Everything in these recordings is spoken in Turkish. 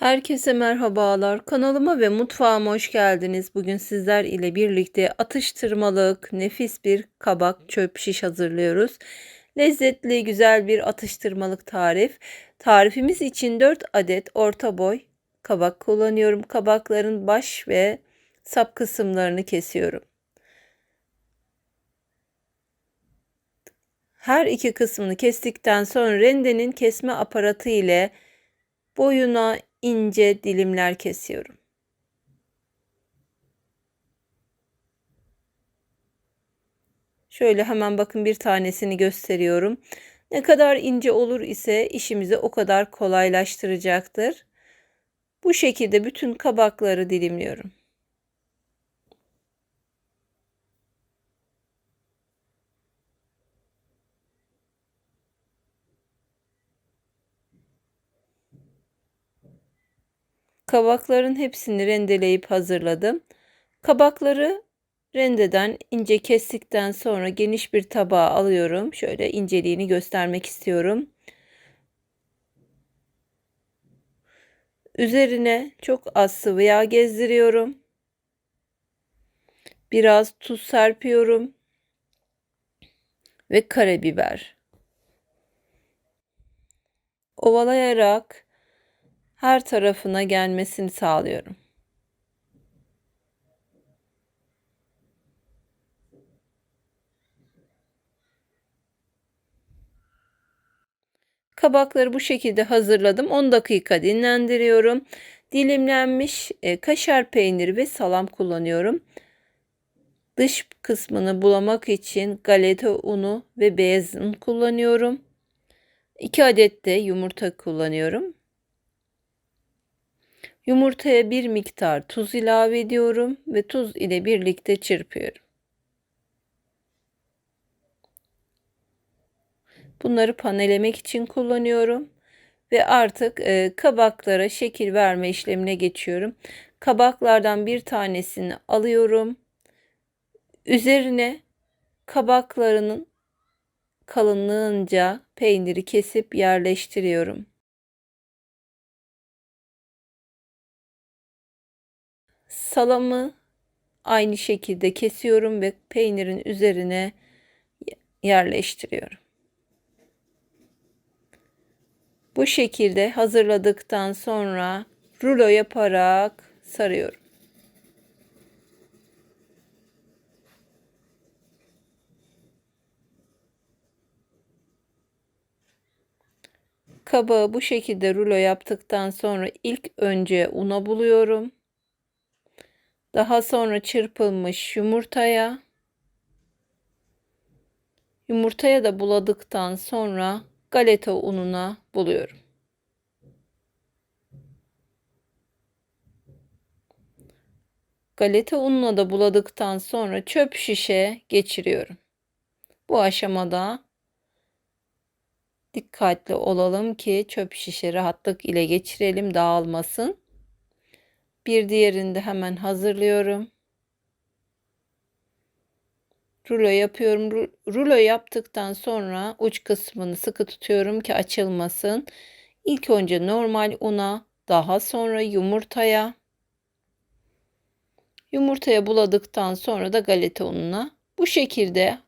Herkese merhabalar. Kanalıma ve mutfağıma hoş geldiniz. Bugün sizler ile birlikte atıştırmalık nefis bir kabak çöp şiş hazırlıyoruz. Lezzetli güzel bir atıştırmalık tarif. Tarifimiz için 4 adet orta boy kabak kullanıyorum. Kabakların baş ve sap kısımlarını kesiyorum. Her iki kısmını kestikten sonra rendenin kesme aparatı ile boyuna ince dilimler kesiyorum. Şöyle hemen bakın bir tanesini gösteriyorum. Ne kadar ince olur ise işimizi o kadar kolaylaştıracaktır. Bu şekilde bütün kabakları dilimliyorum. Kabakların hepsini rendeleyip hazırladım. Kabakları rendeden ince kestikten sonra geniş bir tabağa alıyorum. Şöyle inceliğini göstermek istiyorum. Üzerine çok az sıvı yağ gezdiriyorum. Biraz tuz serpiyorum. Ve karabiber. Ovalayarak her tarafına gelmesini sağlıyorum. Kabakları bu şekilde hazırladım. 10 dakika dinlendiriyorum. Dilimlenmiş e, kaşar peyniri ve salam kullanıyorum. Dış kısmını bulamak için galeta unu ve beyaz un kullanıyorum. 2 adet de yumurta kullanıyorum. Yumurtaya bir miktar tuz ilave ediyorum ve tuz ile birlikte çırpıyorum. Bunları panelemek için kullanıyorum ve artık e, kabaklara şekil verme işlemine geçiyorum. Kabaklardan bir tanesini alıyorum. Üzerine kabaklarının kalınlığınca peyniri kesip yerleştiriyorum. Salamı aynı şekilde kesiyorum ve peynirin üzerine yerleştiriyorum. Bu şekilde hazırladıktan sonra rulo yaparak sarıyorum. Kabağı bu şekilde rulo yaptıktan sonra ilk önce una buluyorum. Daha sonra çırpılmış yumurtaya yumurtaya da buladıktan sonra galeta ununa buluyorum. Galeta ununa da buladıktan sonra çöp şişe geçiriyorum. Bu aşamada dikkatli olalım ki çöp şişe rahatlık ile geçirelim dağılmasın. Bir diğerini de hemen hazırlıyorum. Rulo yapıyorum. Rulo yaptıktan sonra uç kısmını sıkı tutuyorum ki açılmasın. İlk önce normal una, daha sonra yumurtaya. Yumurtaya buladıktan sonra da galeta ununa. Bu şekilde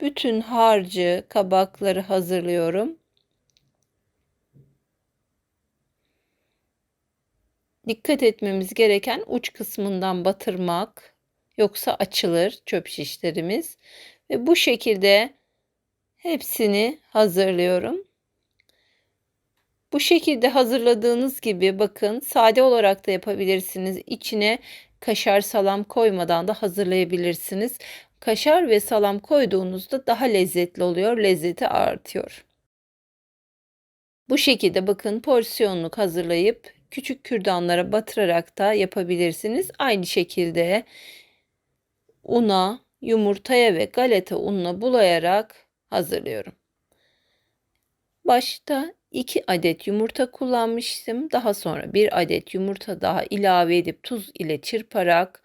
bütün harcı, kabakları hazırlıyorum. Dikkat etmemiz gereken uç kısmından batırmak. Yoksa açılır çöp şişlerimiz. Ve bu şekilde hepsini hazırlıyorum. Bu şekilde hazırladığınız gibi bakın sade olarak da yapabilirsiniz. İçine kaşar salam koymadan da hazırlayabilirsiniz. Kaşar ve salam koyduğunuzda daha lezzetli oluyor. Lezzeti artıyor. Bu şekilde bakın porsiyonluk hazırlayıp küçük kürdanlara batırarak da yapabilirsiniz. Aynı şekilde una, yumurtaya ve galeta ununa bulayarak hazırlıyorum. Başta 2 adet yumurta kullanmıştım. Daha sonra 1 adet yumurta daha ilave edip tuz ile çırparak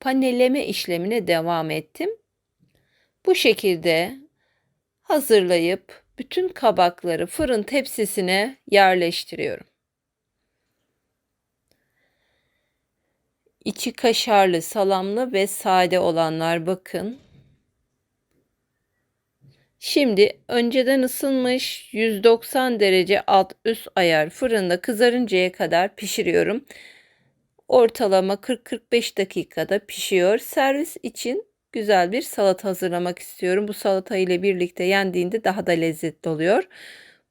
panelleme işlemine devam ettim. Bu şekilde hazırlayıp bütün kabakları fırın tepsisine yerleştiriyorum. İçi kaşarlı, salamlı ve sade olanlar bakın. Şimdi önceden ısınmış 190 derece alt üst ayar fırında kızarıncaya kadar pişiriyorum. Ortalama 40-45 dakikada pişiyor. Servis için güzel bir salata hazırlamak istiyorum. Bu salata ile birlikte yendiğinde daha da lezzetli oluyor.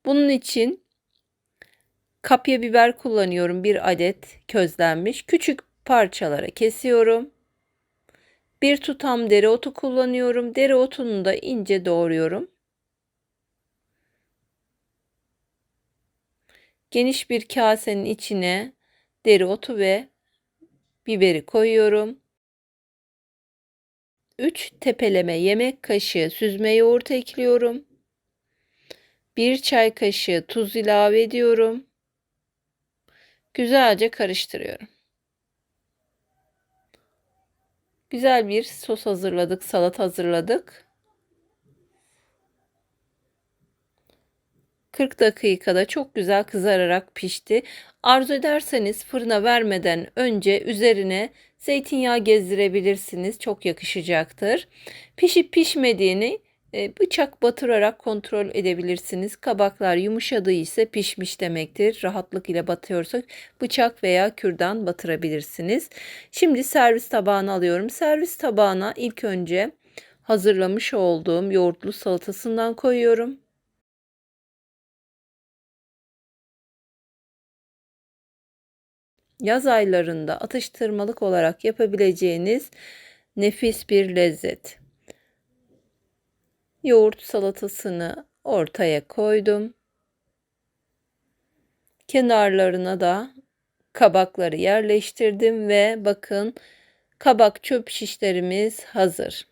Bunun için kapya biber kullanıyorum. Bir adet közlenmiş. Küçük parçalara kesiyorum. Bir tutam dereotu kullanıyorum. Dereotunu da ince doğruyorum. Geniş bir kasenin içine dereotu ve biberi koyuyorum. 3 tepeleme yemek kaşığı süzme yoğurt ekliyorum. 1 çay kaşığı tuz ilave ediyorum. Güzelce karıştırıyorum. Güzel bir sos hazırladık, salat hazırladık. 40 dakikada çok güzel kızararak pişti. Arzu ederseniz fırına vermeden önce üzerine zeytinyağı gezdirebilirsiniz. Çok yakışacaktır. Pişip pişmediğini bıçak batırarak kontrol edebilirsiniz. Kabaklar yumuşadığı ise pişmiş demektir. Rahatlık ile batıyorsak bıçak veya kürdan batırabilirsiniz. Şimdi servis tabağına alıyorum. Servis tabağına ilk önce hazırlamış olduğum yoğurtlu salatasından koyuyorum. Yaz aylarında atıştırmalık olarak yapabileceğiniz nefis bir lezzet. Yoğurt salatasını ortaya koydum. Kenarlarına da kabakları yerleştirdim ve bakın kabak çöp şişlerimiz hazır.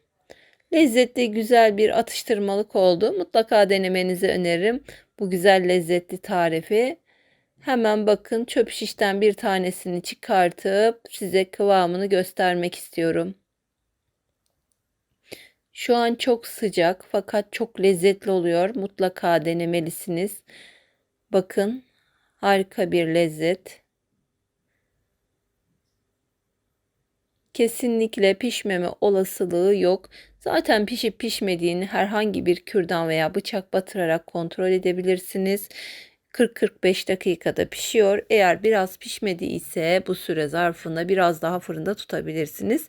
Lezzetli güzel bir atıştırmalık oldu. Mutlaka denemenizi öneririm. Bu güzel lezzetli tarifi. Hemen bakın çöp şişten bir tanesini çıkartıp size kıvamını göstermek istiyorum. Şu an çok sıcak fakat çok lezzetli oluyor. Mutlaka denemelisiniz. Bakın harika bir lezzet. Kesinlikle pişmeme olasılığı yok. Zaten pişip pişmediğini herhangi bir kürdan veya bıçak batırarak kontrol edebilirsiniz. 40-45 dakikada pişiyor. Eğer biraz pişmediyse bu süre zarfında biraz daha fırında tutabilirsiniz.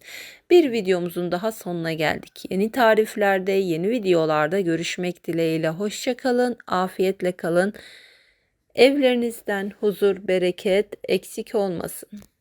Bir videomuzun daha sonuna geldik. Yeni tariflerde, yeni videolarda görüşmek dileğiyle. Hoşçakalın, afiyetle kalın. Evlerinizden huzur, bereket eksik olmasın.